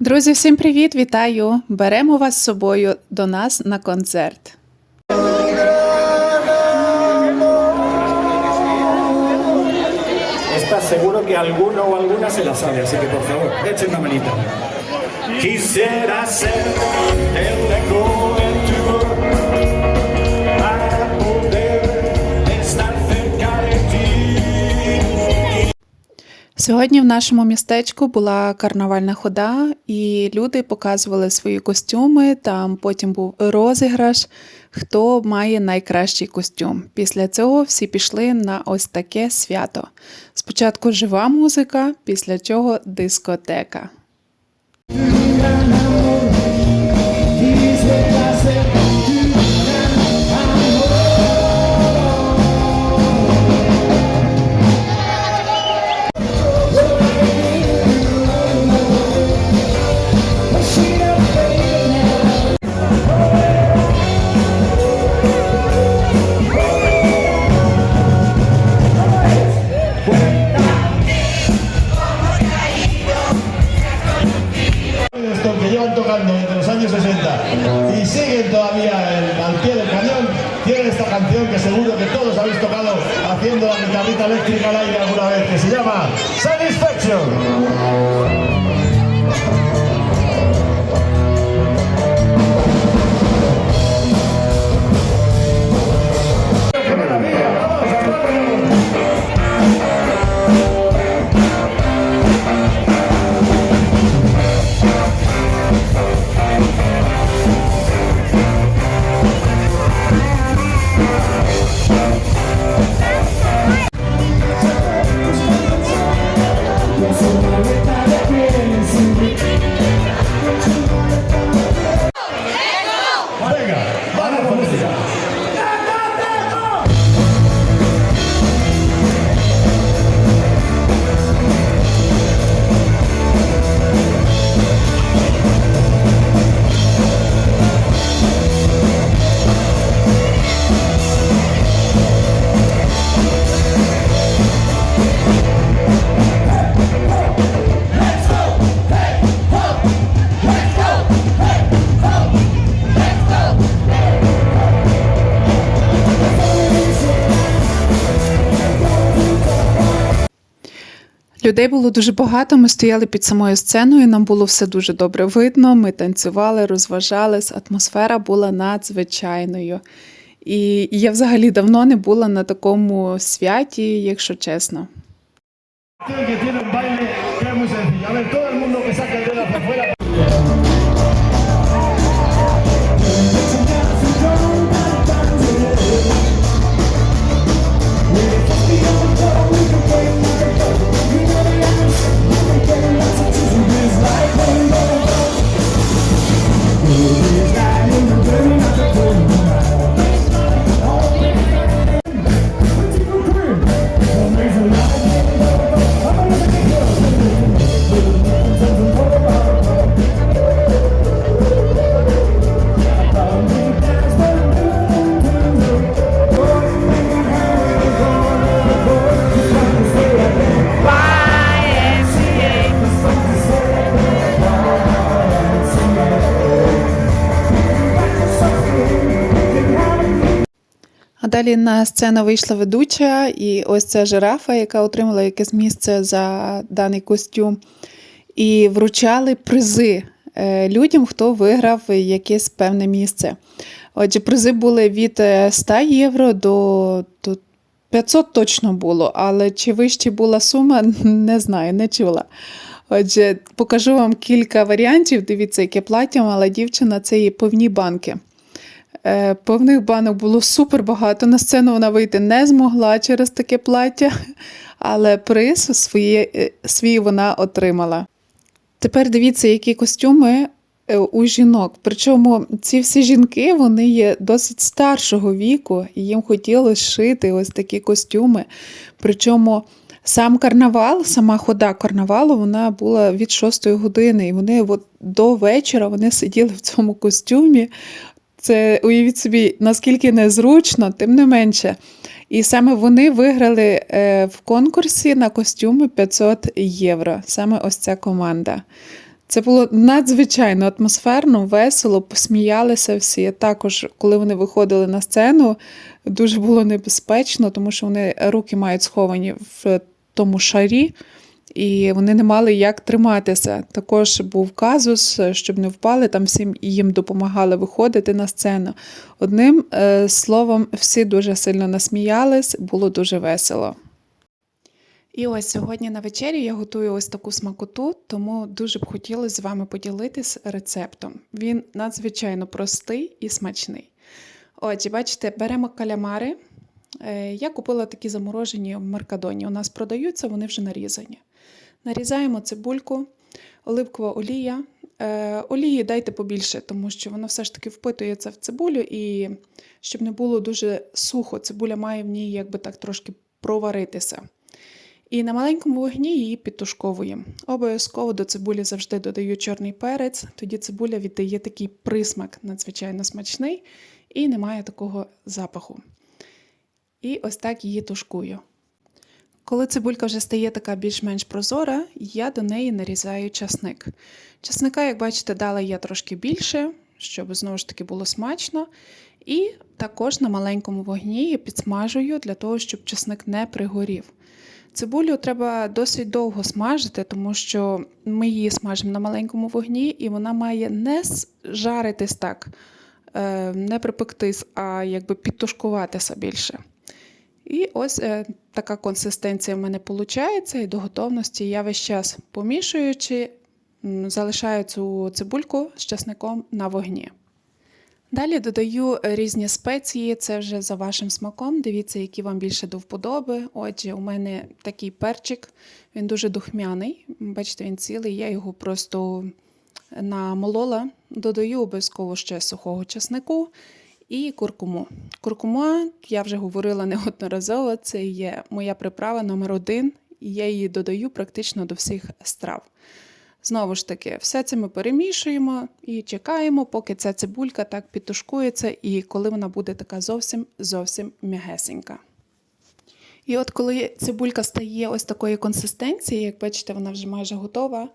Друзі, всім привіт! Вітаю! Беремо вас з собою до нас на концерт. Seguro que alguno o alguna se la sabe, así que por favor, echen una manita. Quisiera ser el eco Сьогодні в нашому містечку була карнавальна хода, і люди показували свої костюми. Там потім був розіграш, хто має найкращий костюм. Після цього всі пішли на ось таке свято. Спочатку жива музика, після чого дискотека. Siguen todavía el- al pie del cañón, tienen esta canción que seguro que todos habéis tocado haciendo la guitarrita eléctrica al aire alguna vez, que se llama Satisfaction. without a feeling. Людей було дуже багато. Ми стояли під самою сценою. Нам було все дуже добре видно. Ми танцювали, розважались. Атмосфера була надзвичайною. І я взагалі давно не була на такому святі, якщо чесно. Далі на сцену вийшла ведуча, і ось ця жирафа, яка отримала якесь місце за даний костюм. І вручали призи е, людям, хто виграв якесь певне місце. Отже, призи були від е, 100 євро до, до 500 точно було, але чи вище була сума, не знаю, не чула. Отже, покажу вам кілька варіантів. Дивіться, яке плаття мала дівчина, це є повні банки. Е, Повних банок було супер багато. На сцену вона вийти не змогла через таке плаття, але приз своє, е, свій вона отримала. Тепер дивіться, які костюми е, у жінок. Причому ці всі жінки вони є досить старшого віку, і їм хотілося шити ось такі костюми. Причому сам карнавал, сама хода карнавалу, вона була від 6 години, і вони от до вечора вони сиділи в цьому костюмі. Це уявіть собі, наскільки незручно, тим не менше. І саме вони виграли е, в конкурсі на костюми 500 євро. Саме ось ця команда. Це було надзвичайно атмосферно, весело, посміялися всі. Також, коли вони виходили на сцену, дуже було небезпечно, тому що вони руки мають сховані в тому шарі, і вони не мали як триматися. Також був казус, щоб не впали, там всім їм допомагали виходити на сцену. Одним е, словом, всі дуже сильно насміялись, було дуже весело. І ось сьогодні на вечері я готую ось таку смакоту, тому дуже б хотілося з вами поділитись рецептом. Він надзвичайно простий і смачний. Отже, бачите, беремо калямари. Е, Я купила такі заморожені в Маркадоні. У нас продаються, вони вже нарізані. Нарізаємо цибульку, оливкова олія. Е, Олії дайте побільше, тому що воно все ж таки впитується в цибулю, і щоб не було дуже сухо, цибуля має в ній якби так трошки проваритися. І на маленькому вогні її підтушковуємо. Обов'язково до цибулі завжди додаю чорний перець, тоді цибуля віддає такий присмак надзвичайно смачний і немає такого запаху. І ось так її тушкую. Коли цибулька вже стає така більш-менш прозора, я до неї нарізаю часник. Часника, як бачите, дала я трошки більше, щоб знову ж таки було смачно. І також на маленькому вогні її підсмажую для того, щоб часник не пригорів. Цибулю треба досить довго смажити, тому що ми її смажимо на маленькому вогні, і вона має не жаритись так, е, не припектись, а якби підтушкуватися більше. І ось е, така консистенція в мене виходить, і до готовності я весь час помішуючи, залишаю цю цибульку з часником на вогні. Далі додаю різні спеції, це вже за вашим смаком. Дивіться, які вам більше до вподоби. Отже, у мене такий перчик, він дуже духмяний. Бачите, він цілий, я його просто намолола. Додаю обов'язково ще сухого часнику і куркуму. Куркума, я вже говорила неодноразово, це є моя приправа номер один, і я її додаю практично до всіх страв. Знову ж таки, все це ми перемішуємо і чекаємо, поки ця цибулька так підтушкується, і коли вона буде така зовсім зовсім м'ягесенька. І от коли цибулька стає ось такої консистенції, як бачите, вона вже майже готова.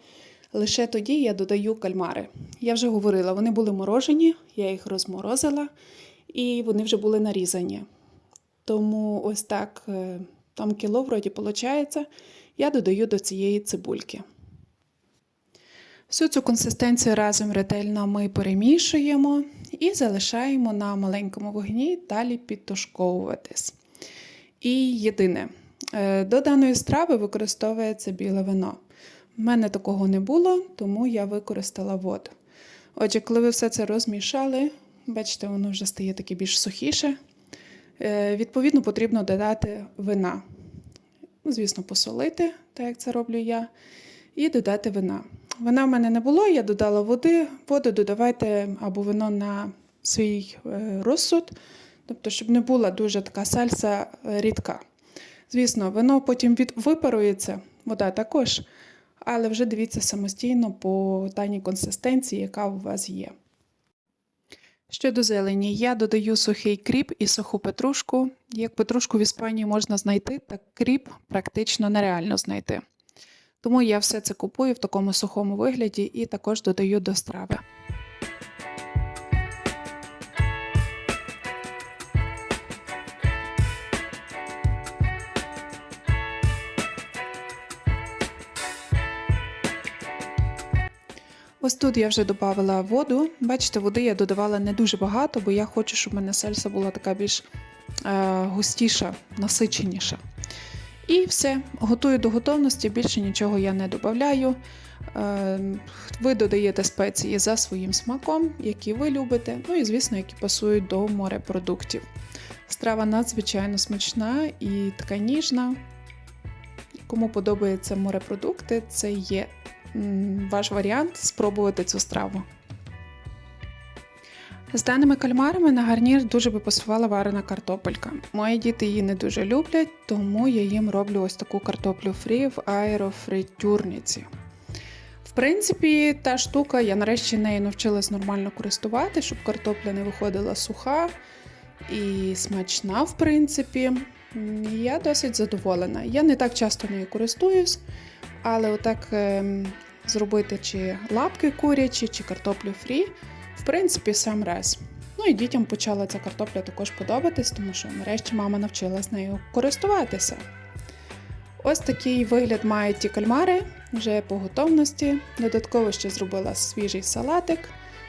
Лише тоді я додаю кальмари. Я вже говорила, вони були морожені, я їх розморозила, і вони вже були нарізані. Тому ось так, е, там кіло вроді виходить, я додаю до цієї цибульки. Всю цю консистенцію разом ретельно ми перемішуємо і залишаємо на маленькому вогні далі підтушковуватись. І єдине, е, до даної страви використовується біле вино. У мене такого не було, тому я використала воду. Отже, коли ви все це розмішали, бачите, воно вже стає таке більш сухіше. Е, Відповідно, потрібно додати вина. Ну, Звісно, посолити, так як це роблю я, і додати вина. Вина в мене не було, я додала води. Воду додавайте або вино на свій е, розсуд, тобто, щоб не була дуже така сальса е, рідка. Звісно, вино потім від... випарується, вода також, але вже дивіться самостійно по даній консистенції, яка у вас є. Щодо зелені, я додаю сухий кріп і суху петрушку. Як петрушку в Іспанії можна знайти, так кріп практично нереально знайти. Тому я все це купую в такому сухому вигляді і також додаю до страви. Ось тут я вже додавала воду. Бачите, води я додавала не дуже багато, бо я хочу, щоб в мене сальса була така більш е, густіша, насиченіша. І все, готую до готовності, більше нічого я не додаю. Е, Ви додаєте спеції за своїм смаком, які ви любите, ну і, звісно, які пасують до морепродуктів. Страва надзвичайно смачна і така ніжна. Кому подобаються морепродукти, це є ваш варіант спробувати цю страву. З даними кальмарами на гарнір дуже би пасувала варена картопелька. Мої діти її не дуже люблять, тому я їм роблю ось таку картоплю фрі в аерофритюрниці. В принципі, та штука, я нарешті нею навчилась нормально користувати, щоб картопля не виходила суха і смачна, в принципі. Я досить задоволена. Я не так часто нею користуюсь, але отак ем, зробити чи лапки курячі, чи картоплю фрі. В принципі, сам раз. Ну і дітям почала ця картопля також подобатись, тому що нарешті мама навчилась нею користуватися. Ось такий вигляд мають ті кальмари вже по готовності. Додатково ще зробила свіжий салатик.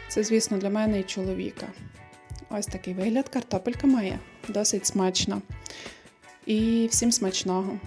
Це, звісно, для мене і чоловіка. Ось такий вигляд картопелька має. Досить смачно. І всім смачного!